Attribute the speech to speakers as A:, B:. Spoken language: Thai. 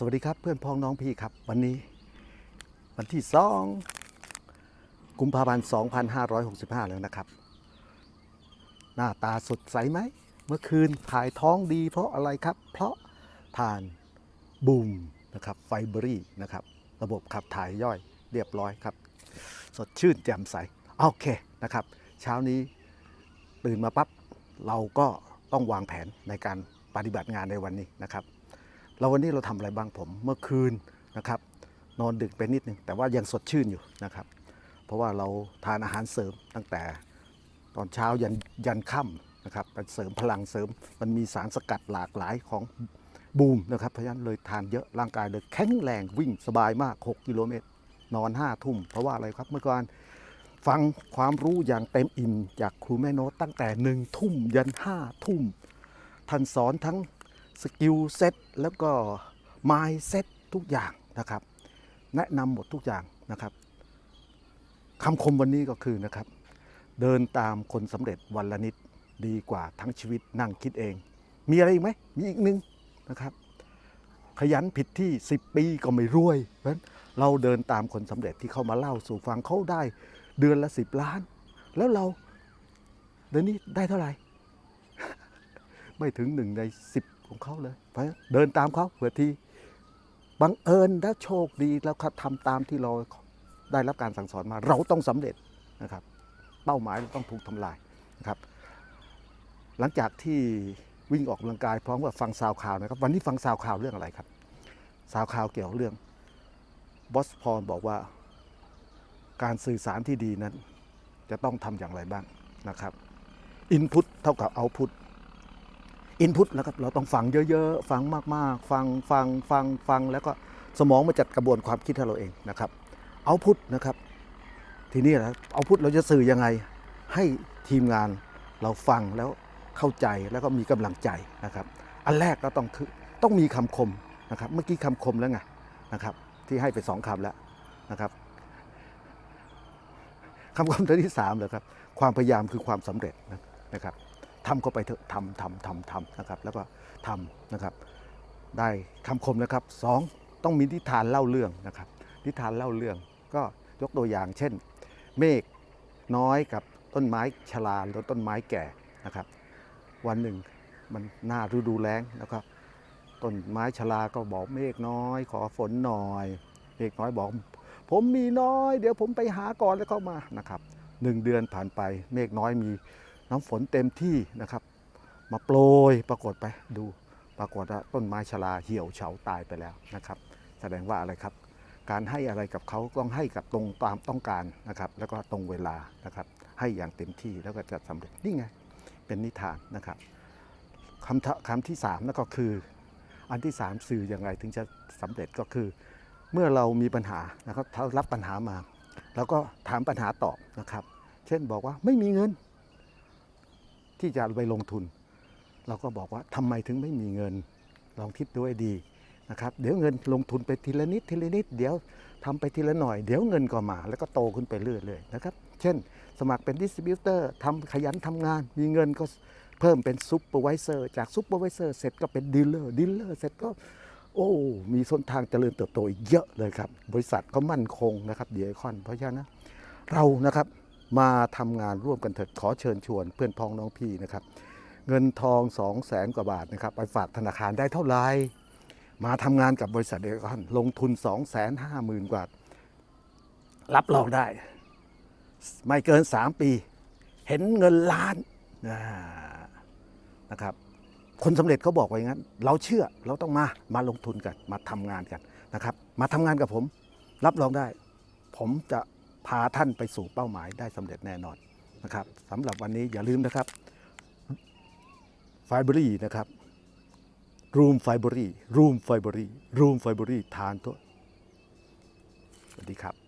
A: สวัสดีครับเพื่อนพ้องน้องพี่ครับ วันนี้ วันที่สองกุมภาพันธ์2565 แล้วนะครับ หน้าตาสดใสไหม เมื่อคืนถ่ายท้องดีเพราะอะไรครับ เพราะทานบูมนะครับไฟเบอรี่นะครับ ระบบขับถ่ายย่อยเรียบร้อยครับ สดชื่นแจ่มใส โอเคนะครับ เช้านี้ตื่นมาปั๊บเราก็ต้องวางแผนในการปฏิบัติงานในวันนี้นะครับ เราวันนี้เราทำอะไรบ้างผมเมื่อคืนนะครับนอนดึกไปนิดนึงแต่ว่ายังสดชื่นอยู่นะครับ เพราะว่าเราทานอาหารเสริมตั้งแต่ตอนเช้ายันยันค่ำนะครับไปเสริมพลังเสริม มันมีสารสกัดหลากหลายของบูมนะครับเพราะฉะนั้นเลยทานเยอะร่างกายเลยแข็งแรงวิ่งสบายมาก 6 กิโลเมตร นอน5ทุ่ม เพราะว่าอะไรครับเมื่อก่อนฟังความรู้อย่างเต็มอิ่มจากครูแม่โน้ตตั้งแต่หนึ่งทุ่มยันห้าทุ่มท่านสอนทั้ง สกิลเซ็ตแล้วก็มายเซ็ตทุกอย่างนะครับ แนะนำหมดทุกอย่างนะครับคำคมวันนี้ก็คือนะครับ เดินตามคนสำเร็จวันละนิดดีกว่าทั้งชีวิตนั่งคิดเอง มีอะไรอีกไหมมีอีกหนึ่งนะครับ ขยันผิดที่ 10 ปีก็ไม่รวยเพราะฉะนั้นเราเดินตามคนสำเร็จที่เขามาเล่าสู่ฟังเขาได้เดือนละ 10 ล้าน แล้วเราเดือนนี้ได้เท่าไหร่ ไม่ถึงหนึ่งในสิบ ของเขาเลยเพราะฉะนั้นเดินตามเขาเพื่อที่บังเอิญและโชคดีแล้วเขาทำตามที่เราได้รับการสั่งสอนมา เราต้องสำเร็จนะครับ เป้าหมายเราต้องถูกทำลายนะครับ หลังจากที่วิ่งออกกำลังกายพร้อมกับฟังซาวข่าวนะครับ วันนี้ฟังซาวข่าวเรื่องอะไรครับซาวข่าวเกี่ยวกับเรื่องบอสพอลบอกว่าการสื่อสารที่ดีนั้น จะต้องทำอย่างไรบ้างนะครับอินพุตเท่ากับเอาพุต อินพุตแล้วครับเราต้องฟังเยอะๆ ฟังมากๆ ฟังฟังฟังฟังแล้วก็สมองมาจัดกระบวนความคิดให้เราเองนะครับเอาพุตนะครับ ทีนี้นะเอาพุตเราจะสื่อยังไงให้ทีมงานเราฟังแล้วเข้าใจแล้วก็มีกำลังใจนะครับ อันแรกก็ต้องคือต้องมีคำคมนะครับเมื่อกี้คำคมแล้วไงนะครับ ที่ให้ไปสองคำแล้วนะครับคำคมตัวที่สามเลยครับ ความพยายามคือความสำเร็จนะครับ ทำเข้าไปเถอะทำทำทำทำนะครับ แล้วก็ทำนะครับ ได้คำคมนะครับสองต้องมีนิทานเล่าเรื่องนะครับ นิทานเล่าเรื่องก็ยกตัวอย่าง เช่น เมฆน้อยกับต้นไม้ชราหรือต้นไม้แก่นะครับ วันหนึ่งมันหน้าฤดูแล้งนะครับต้นไม้ชราก็บอกเมฆน้อย ขอฝนหน่อย เมฆน้อยบอก ผมมีน้อย เดี๋ยวผมไปหาก่อนแล้วเข้ามานะครับหนึ่งเดือนผ่านไปเมฆน้อยมี น้ำฝนเต็มที่นะครับ มาโปรยปรากฏไปดูปรากฏว่าต้นไม้ชราเหี่ยวเฉาตายไปแล้วนะครับ แสดงว่าอะไรครับ การให้อะไรกับเขาต้องให้กับตรงตามต้องการนะครับ แล้วก็ตรงเวลานะครับ ให้อย่างเต็มที่แล้วก็จะสำเร็จนี่ไง เป็นนิทานนะครับคำทะคำที่สามนั่นก็คือ อันที่สามสื่ออย่างไรถึงจะสำเร็จก็คือ เมื่อเรามีปัญหานะครับถ้ารับปัญหามา แล้วก็ถามปัญหาตอบนะครับ เช่นบอกว่าไม่มีเงิน ที่จะไปลงทุน เราก็บอกว่าทำไมถึงไม่มีเงินลองคิดดูให้ดีนะครับเดี๋ยวเงินลงทุนไปทีละนิดทีละนิด เดี๋ยวทำไปทีละหน่อย เดี๋ยวเงินก็มาแล้วก็โตขึ้นไปเรื่อยๆนะครับเช่น สมัครเป็นดิสติบิวเตอร์ทำขยันทำงาน มีเงินก็เพิ่มเป็นซูเปอร์วิเซอร์จากซูเปอร์วิเซอร์เสร็จก็เป็นดีลเลอร์ดีลเลอร์เสร็จก็โอ้มีส้นทางเจริญเติบโตอีกเยอะเลยครับ บริษัทก็มั่นคงนะครับเดียคอนเพราะฉะนั้นเรานะครับ มาทำงานร่วมกันเถิดขอเชิญชวนเพื่อนพ้องน้องพี่นะครับ เงินทอง2 0 0แสนกว่าบาทนะครับ ไปฝากธนาคารได้เท่าไหร่มาทำงานกับบริษัทเดียคอนลงทุน 2 5 0 0 0 0 กว่า รับรองได้ ไม่เกิน 3 ปี เห็นเงินล้านนะครับ คนสำเร็จเขาบอกไว้อย่างนั้น เราเชื่อเราต้องมามาลงทุนกัน มาทำงานกันนะครับ มาทำงานกับผม รับรองได้ ผมจะ พาท่านไปสู่เป้าหมายได้สำเร็จแน่นอนนะครับสำหรับวันนี้อย่าลืมนะครับไฟเบอรี่นะครับรูมไฟเบอรี่รูมไฟเบอรี่รูมไฟเบอรี่ทานตัวสวัสดีครับ